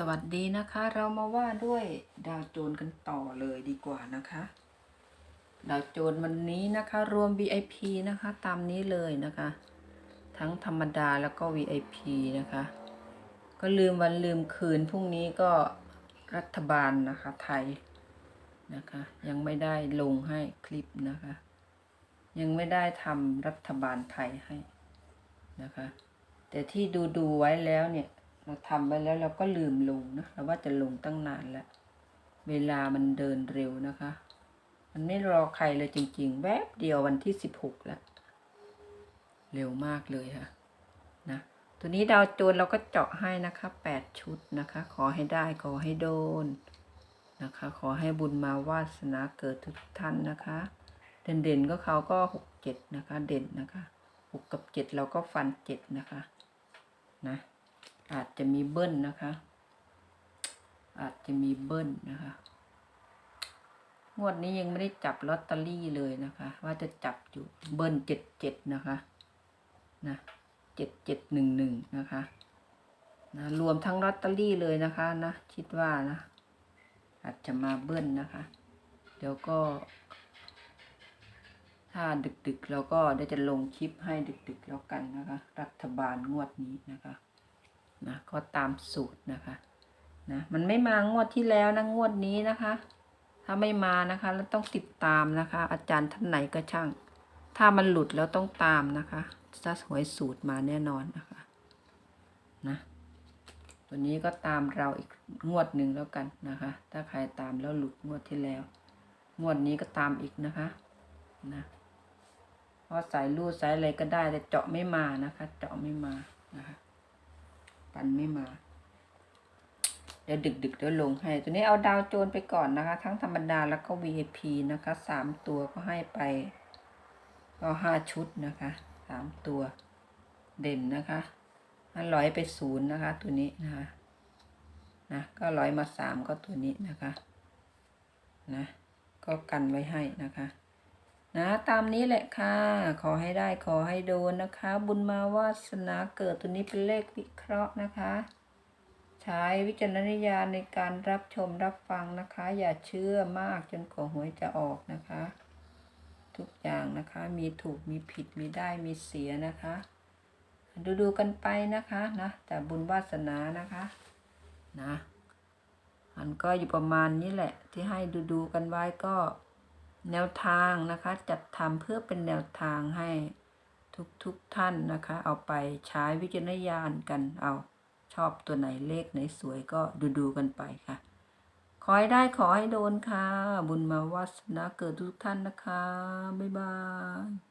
สวัสดีนะคะ เรามาว่าด้วยดาวโจนกันต่อเลยดีกว่านะคะ ดาวโจนวันนี้นะคะ รวม VIP นะคะ ตามนี้เลยนะคะ ทั้งธรรมดาแล้วก็ VIP นะคะ ก็ลืมวันลืมคืนพรุ่งนี้ก็รัฐบาลนะคะไทยนะคะ ยังไม่ได้ลงให้คลิปนะคะ ยังไม่ได้ทำรัฐบาลไทยให้นะคะ แต่ที่ดูดูไว้แล้วเนี่ย เราทำไว้แล้วเราก็ลืมลงนะเราว่าจะลงตั้งนานแล้ว เวลามันเดินเร็วนะคะ มันไม่รอใครเลยจริง ๆ แวบเดียววันที่สิบหกแล้ว เร็วมากเลยค่ะนะตัวนี้ดาวโจนเราก็เจาะให้นะคะแปดชุดนะคะ ขอให้ได้ขอให้โดนนะคะ ขอให้บุญมาวาสนาเกิดทุกท่านนะคะ เด่นๆก็เขาก็หกเจ็ดนะคะ เด่นนะคะหกกับเจ็ดเราก็ฟันเจ็ดนะคะ นะ อาจจะมีเบิ้ลนะคะ อาจจะมีเบิ้ลนะคะ งวดนี้ยังไม่ได้จับลอตเตอรี่เลยนะคะ ว่าจะจับอยู่เบิ้ลเจ็ดเจ็ดนะคะนะเจ็ดเจ็ดหนึ่งหนึ่งนะคะนะรวมทั้งลอตเตอรี่เลยนะคะนะคิดว่านะ อาจจะมาเบิ้ลนะคะ เดี๋ยวก็ ถ้าดึกๆเราก็ได้จะลงคลิปให้ดึกๆแล้วกันนะคะ รัฐบาลงวดนี้นะคะ นะก็ตามสูตรนะคะนะมันไม่มางวดที่แล้วนะงวดนี้นะคะ ถ้าไม่มานะคะแล้วต้องติดตามนะคะ อาจารย์ท่านไหนก็ช่าง ถ้ามันหลุดแล้วต้องตามนะคะจะหวยสูตรมาแน่นอนนะคะนะตัวนี้ก็ตามเราอีกงวดหนึ่งแล้วกันนะคะ ถ้าใครตามแล้วหลุดงวดที่แล้ว งวดนี้ก็ตามอีกนะคะนะเพราะสายรูดสายอะไรก็ได้แต่เจาะไม่มานะคะ เจาะไม่มานะคะ ปันไม่มา เดี๋ยวดึกดึกๆเดี๋ยวลงให้ ตัวนี้เอาดาวโจนไปก่อนนะคะ ทั้งธรรมดาแล้วก็ VIP นะคะสามตัวก็ให้ไป ก็ห้าชุดนะคะสามตัวเด่นนะคะถ้าร้อยไปศูนย์นะคะ ตัวนี้นะคะ นะก็ร้อยมาสามก็ตัวนี้นะคะ นะ ก็กันไว้ให้นะคะ นะตามนี้แหละค่ะ ขอให้ได้ขอให้โดนนะคะ บุญมาวาสนาเกิดตัวนี้เป็นเลขวิเคราะห์นะคะ ใช้วิจารณญาณในการรับชมรับฟังนะคะ อย่าเชื่อมากจนกว่าหวยจะออกนะคะ ทุกอย่างนะคะมีถูกมีผิดมีได้มีเสียนะคะ ดูดูกันไปนะคะนะแต่บุญวาสนานะคะนะมันก็อยู่ประมาณนี้แหละที่ให้ดูดูกันไว้ก็ แนวทางนะคะ จัดทำเพื่อเป็นแนวทางให้ทุกทุกท่านนะคะ เอาไปใช้วิจารณญาณกันเอาชอบตัวไหนเลขไหนสวยก็ดูดูกันไปค่ะ ขอให้ได้ขอให้โดนค่ะ บุญมาวาสนาเกิดทุกท่านนะคะ บ๊ายบาย